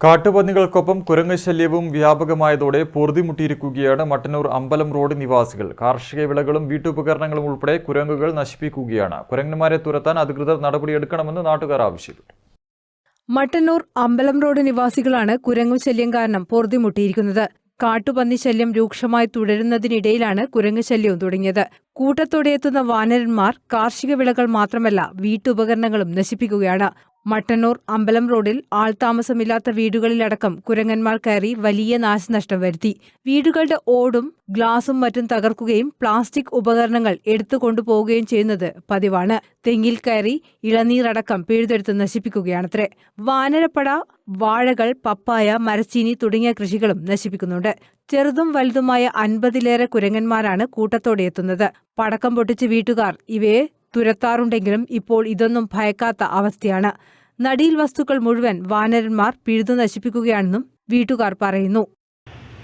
കാട്ടുപന്നികൾക്കൊപ്പം കുരങ്ങ് ശല്യവും വ്യാപകമായതോടെ പൊറുതിമുട്ടിയിരിക്കുകയാണ് മട്ടന്നൂർ അമ്പലം റോഡ് നിവാസികൾ. കാർഷിക വിളകളും വീട്ടുപകരണങ്ങളും ഉൾപ്പെടെ കുരങ്ങുകൾ നശിപ്പിക്കുകയാണ്. കുരങ്ങന്മാരെ തുരത്താൻ അധികൃതർ നടപടിയെടുക്കണമെന്ന് നാട്ടുകാർ ആവശ്യപ്പെട്ടു. മട്ടന്നൂർ അമ്പലം റോഡ് നിവാസികളാണ് കുരങ്ങു ശല്യം കാരണം പൊറുതിമുട്ടിയിരിക്കുന്നത് കാട്ടുപന്നി ശല്യം രൂക്ഷമായി തുടരുന്നതിനിടയിലാണ് കുരങ്ങു ശല്യവും തുടങ്ങിയത്. കൂട്ടത്തോടെ എത്തുന്ന വാനരന്മാർ കാർഷിക വിളകൾ മാത്രമല്ല വീട്ടുപകരണങ്ങളും നശിപ്പിക്കുകയാണ്. മട്ടന്നൂർ അമ്പലം റോഡിൽ ആൾതാമസമില്ലാത്ത വീടുകളിലടക്കം കുരങ്ങന്മാർ കയറി വലിയ നാശനഷ്ടം വരുത്തി. വീടുകളുടെ ഓടും ഗ്ലാസും മറ്റും തകർക്കുകയും പ്ലാസ്റ്റിക് ഉപകരണങ്ങൾ എടുത്തു കൊണ്ടുപോവുകയും ചെയ്യുന്നത് പതിവാണ്. തെങ്ങിൽ കയറി ഇളനീരടക്കം പിഴുതെടുത്ത് നശിപ്പിക്കുകയാണത്രേ. വാനരപ്പട വാഴകൾ പപ്പായ മരച്ചീനി തുടങ്ങിയ കൃഷികളും നശിപ്പിക്കുന്നുണ്ട്. ചെറുതും വലുതുമായ അൻപതിലേറെ കുരങ്ങന്മാരാണ് കൂട്ടത്തോടെ എത്തുന്നത്. പടക്കം പൊട്ടിച്ച് വീട്ടുകാർ ഇവയെ തുരത്താറുണ്ടെങ്കിലും ഇപ്പോൾ ഇതൊന്നും ഭയക്കാത്ത അവസ്ഥയാണ്. നടിയിൽ വസ്തുക്കൾ മുഴുവൻ വാനരന്മാർ പിഴുതു നശിപ്പിക്കുകയാണെന്നും വീട്ടുകാർ പറയുന്നു.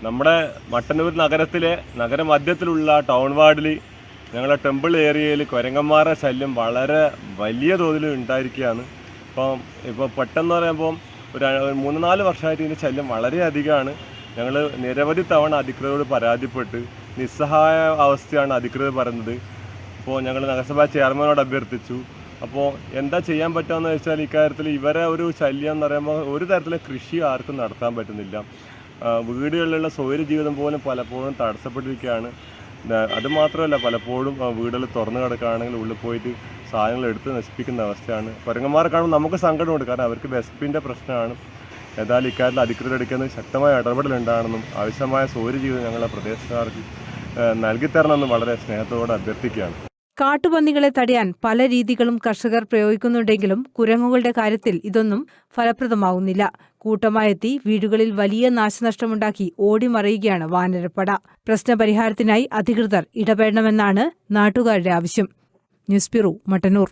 നമ്മുടെ മട്ടന്നൂർ നഗരത്തിലെ നഗരമധ്യത്തിലുള്ള ടൗൺ വാർഡിൽ ഞങ്ങളുടെ ടെമ്പിൾ ഏരിയയിൽ കുരങ്ങന്മാരുടെ ശല്യം വളരെ വലിയ തോതിൽ ഉണ്ടായിരിക്കുകയാണ്. ഇപ്പം ഇപ്പോൾ പെട്ടെന്ന് പറയുമ്പോൾ ഒരു മൂന്ന് നാല് വർഷമായിട്ട് ഇതിന്റെ ശല്യം വളരെ അധികമാണ് ഞങ്ങൾ നിരവധി തവണ അധികൃതരോട് പരാതിപ്പെട്ട് നിസ്സഹായ അവസ്ഥയാണ് അധികൃതർ പറയുന്നത്. അപ്പോൾ ഞങ്ങൾ നഗരസഭാ ചെയർമാനോട് അഭ്യർത്ഥിച്ചു. അപ്പോൾ എന്താ ചെയ്യാൻ പറ്റുമെന്ന് വെച്ചാൽ ഇക്കാര്യത്തിൽ ഇവരെ ഒരു ശല്യം എന്ന് പറയുമ്പോൾ ഒരു തരത്തിലെ കൃഷി ആർക്കും നടത്താൻ പറ്റുന്നില്ല. വീടുകളിലുള്ള സ്വൈര്യ ജീവിതം പോലും പലപ്പോഴും തടസ്സപ്പെട്ടിരിക്കുകയാണ്. അതുമാത്രമല്ല അത് മാത്രമല്ല പലപ്പോഴും വീടുകൾ തുറന്നു കിടക്കുകയാണെങ്കിൽ ഉള്ളിൽ പോയിട്ട് സാധനങ്ങൾ എടുത്ത് നശിപ്പിക്കുന്ന അവസ്ഥയാണ്. കുരങ്ങന്മാരെ കാണുമ്പോൾ നമുക്ക് സങ്കടമുണ്ട്. കാരണം അവർക്ക് വിശപ്പിന്റെ പ്രശ്നമാണ്. ഏതായാലും ഇക്കാര്യത്തിൽ അധികൃതർ എടുക്കുന്ന ശക്തമായ ഇടപെടലുണ്ടാണെന്നും ആവശ്യമായ സൗകര്യജീവിതം ജീവിതം ഞങ്ങളെ പ്രദേശക്കാർക്ക് നൽകിത്തരണമെന്നും വളരെ സ്നേഹത്തോടെ അഭ്യർത്ഥിക്കുകയാണ്. കാട്ടുപന്നികളെ തടയാൻ പല രീതികളും കർഷകർ പ്രയോഗിക്കുന്നുണ്ടെങ്കിലും കുരങ്ങുകളുടെ കാര്യത്തിൽ ഇതൊന്നും ഫലപ്രദമാവുന്നില്ല. കൂട്ടമായെത്തി വീടുകളിൽ വലിയ നാശനഷ്ടമുണ്ടാക്കി ഓടിമറിയുകയാണ് വാനരപ്പട. പ്രശ്നപരിഹാരത്തിനായി അധികൃതർ ഇടപെടണമെന്നാണ് നാട്ടുകാരുടെ ആവശ്യം. News bureau Mattannur.